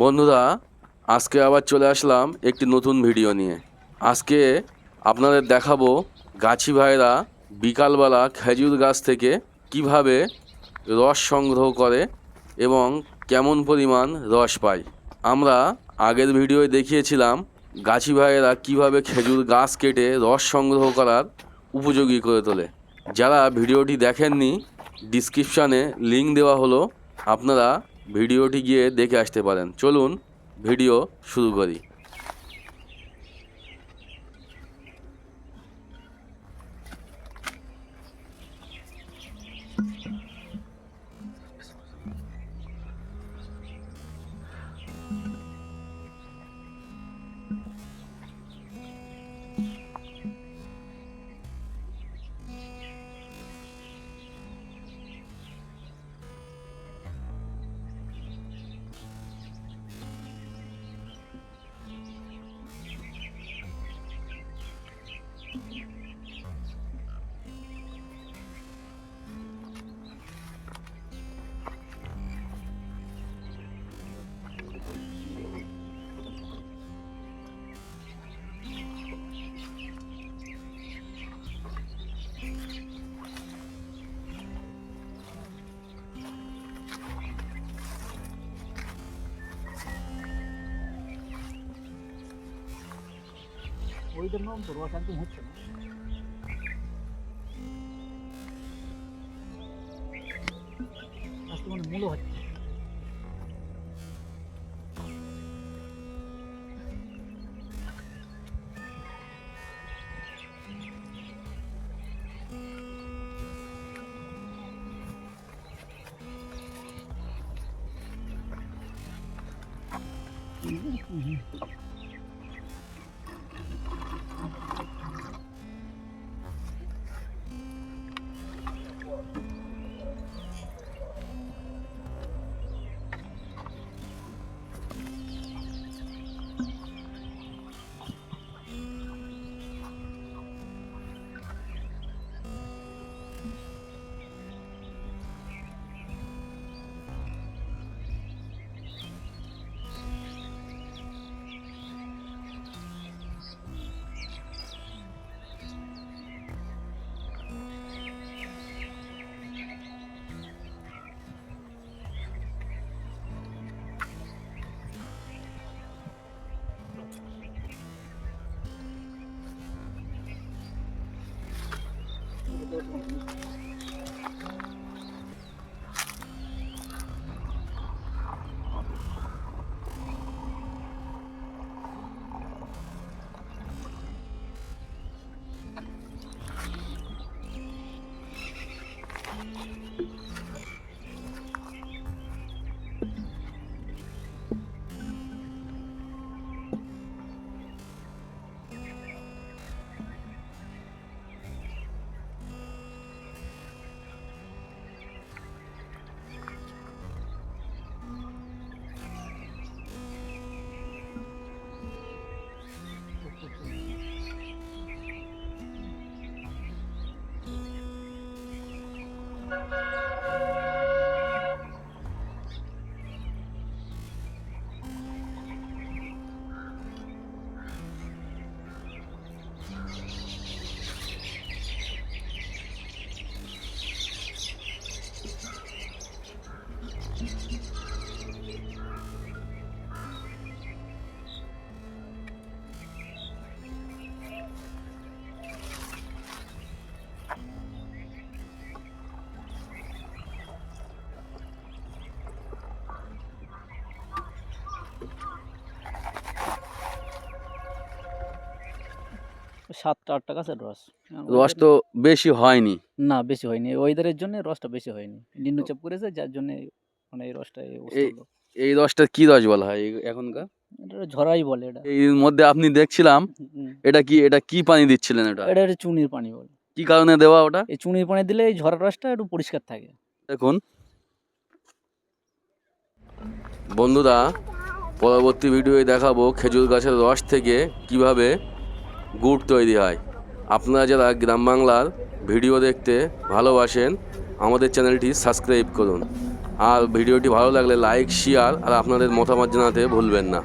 বন্ধুরা, আজকে আবার চলে আসলাম একটি নতুন ভিডিও নিয়ে। আজকে আপনাদের দেখাবো গাছি ভাইরা বিকালবেলা খেজুর গাছ থেকে কীভাবে রস সংগ্রহ করে এবং কেমন পরিমাণ রস পায়। আমরা আগের ভিডিওয়ে দেখিয়েছিলাম গাছি ভাইয়েরা কীভাবে খেজুর গাছ কেটে রস সংগ্রহ করার উপযোগী করে তোলে। যারা ভিডিওটি দেখেননি ডিসক্রিপশানে লিঙ্ক দেওয়া হলো, আপনারা ভিডিওটি গিয়ে দেখে আসতে পারেন। চলুন ভিডিও শুরু করি। ওই জন্য রস একদম হচ্ছে না আজকে মানে মূল্য হচ্ছে Thank you. Música সাতটা আটটা গাছের রস। রস তো বেশি হয়নি। না বেশি হয়নি। ওয়েদারের জন্য রসটা বেশি হয়নি। নিম্নচাপ করেছে যার জন্য মানে এই রসটা এই রসটা কি রস বলা হয় এখনকার? এটা ঝরাই বলে এটা। এর মধ্যে আপনি দেখছিলাম এটা কি এটা কি পানি দিচ্ছিলেন এটা? এটা চুনির পানি বলে। কি কারণে দেওয়া ওটা? এই চুনির পানি দিলে এই ঝরা রসটা একটু পরিষ্কার থাকে। দেখুন। বন্ধুরা পরবর্তী ভিডিওয়ে দেখাবো খেজুর গাছের রস থেকে কীভাবে গুড় তৈরি হয়। আপনারা যারা গ্রাম বাংলার ভিডিও দেখতে ভালোবাসেন, আমাদের চ্যানেলটি সাবস্ক্রাইব করুন। আর ভিডিওটি ভালো লাগলে লাইক শেয়ার আর আপনাদের মতামত জানাতে ভুলবেন না।